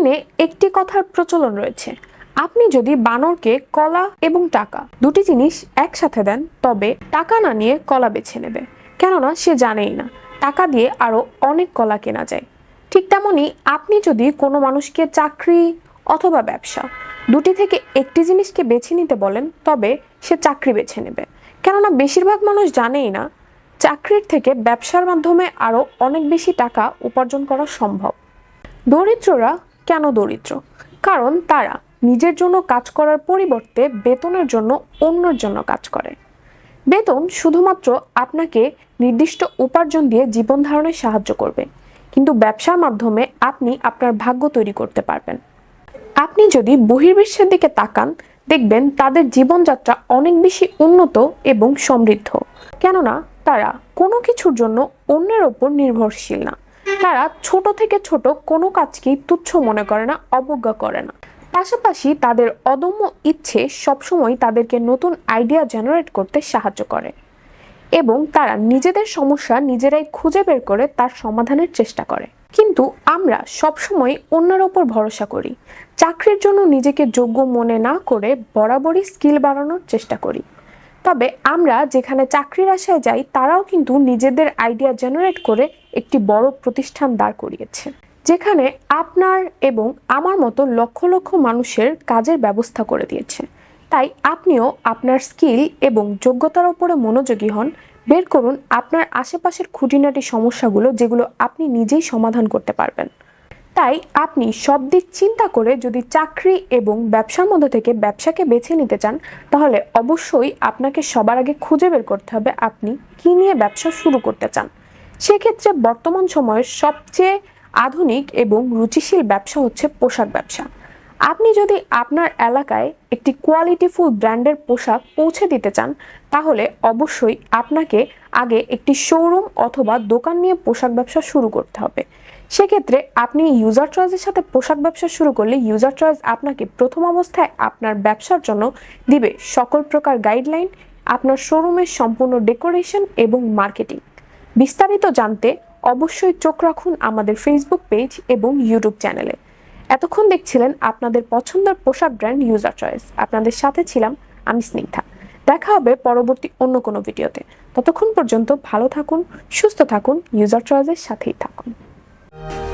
চীনে একটি কথার প্রচলন রয়েছে। আপনি যদি বানরকে কলা এবং টাকা দুটি জিনিস একসাথে দেন, তবে টাকা না নিয়ে কলা বেছে নেবে। কেননা সে জানেই না, টাকা দিয়ে আরও অনেক কলা কেনা যায়। ঠিক তেমনই আপনি যদি কোনো মানুষকে চাকরি অথবা ব্যবসা দুটি থেকে একটি জিনিসকে বেছে নিতে বলেন, তবে সে চাকরি বেছে নেবে। কেননা বেশিরভাগ মানুষ জানেই না, চাকরির থেকে ব্যবসার মাধ্যমে আরও অনেক বেশি টাকা উপার্জন করা সম্ভব। দরিদ্ররা কেন দরিদ্র? কারণ তারা নিজের জন্য কাজ করার পরিবর্তে বেতনের জন্য অন্যের জন্য কাজ করে। বেতন শুধুমাত্র আপনাকে নির্দিষ্ট উপার্জন দিয়ে জীবন ধারণে সাহায্য করবে, কিন্তু ব্যবসার মাধ্যমে আপনি আপনার ভাগ্য তৈরি করতে পারবেন। আপনি যদি বহির্বিশ্বের দিকে তাকান, দেখবেন তাদের জীবনযাত্রা অনেক বেশি উন্নত এবং সমৃদ্ধ। কেননা তারা কোনো কিছুর জন্য অন্যের ওপর নির্ভরশীল না। তারা ছোট থেকে ছোট কোনো কাজকেই তুচ্ছ মনে করে না, অবজ্ঞা করে না। পাশাপাশি তাদের অদম্য ইচ্ছে সবসময় তাদেরকে নতুন আইডিয়া জেনারেট করতে সাহায্য করে এবং তারা নিজেদের সমস্যা নিজেরাই খুঁজে বের করে তার সমাধানের চেষ্টা করে। কিন্তু আমরা সবসময় অন্যের ওপর ভরসা করি, চাকরির জন্য নিজেকে যোগ্য মনে না করে বরাবরই স্কিল বাড়ানোর চেষ্টা করি। তবে আমরা যেখানে চাকরির আশায় যাই, তারাও কিন্তু নিজেদের আইডিয়া জেনারেট করে একটি বড় প্রতিষ্ঠান দাঁড় করিয়েছে, যেখানে আপনার এবং আমার মতো লক্ষ লক্ষ মানুষের কাজের ব্যবস্থা করে দিয়েছে। তাই আপনিও আপনার স্কিল এবং যোগ্যতার উপরে মনোযোগী হন। বের করুন আপনার আশেপাশের খুঁটিনাটি সমস্যাগুলো যেগুলো আপনি নিজেই সমাধান করতে পারবেন। তাই আপনি সব দিক চিন্তা করে যদি চাকরি এবং ব্যবসার মধ্যে থেকে ব্যবসাকে বেছে নিতে চান, তাহলে অবশ্যই আপনাকে সবার আগে খুঁজে বের করতে হবে আপনি কী নিয়ে ব্যবসা শুরু করতে চান। সেক্ষেত্রে বর্তমান সময়ের সবচেয়ে আধুনিক এবং রুচিশীল ব্যবসা হচ্ছে পোশাক ব্যবসা। আপনি যদি আপনার এলাকায় একটি কোয়ালিটিফুল ব্র্যান্ডের পোশাক পৌঁছে দিতে চান, তাহলে অবশ্যই আপনাকে আগে একটি শোরুম অথবা দোকান নিয়ে পোশাক ব্যবসা শুরু করতে হবে। সেক্ষেত্রে আপনি ইউজার চয়েসের সাথে পোশাক ব্যবসা শুরু করলে ইউজার চয়েস আপনাকে প্রথম অবস্থায় আপনার ব্যবসার জন্য দিবে সকল প্রকার গাইডলাইন আপনার শোরুমের সম্পূর্ণ ডেকোরেশন এবং মার্কেটিং বিস্তারিত জানতে অবশ্যই চোখ রাখুন আমাদের ফেসবুক পেজ এবং ইউটিউব চ্যানেলে এতক্ষণ দেখছিলেন আপনাদের পছন্দের পোশাক ব্র্যান্ড ইউজার চয়েস আপনাদের সাথে ছিলাম আমি স্নিগ্ধা। দেখা হবে পরবর্তী অন্য কোনো ভিডিওতে ততক্ষণ পর্যন্ত ভালো থাকুন, সুস্থ থাকুন ইউজার চয়েসের সাথেই থাকুন। Bye.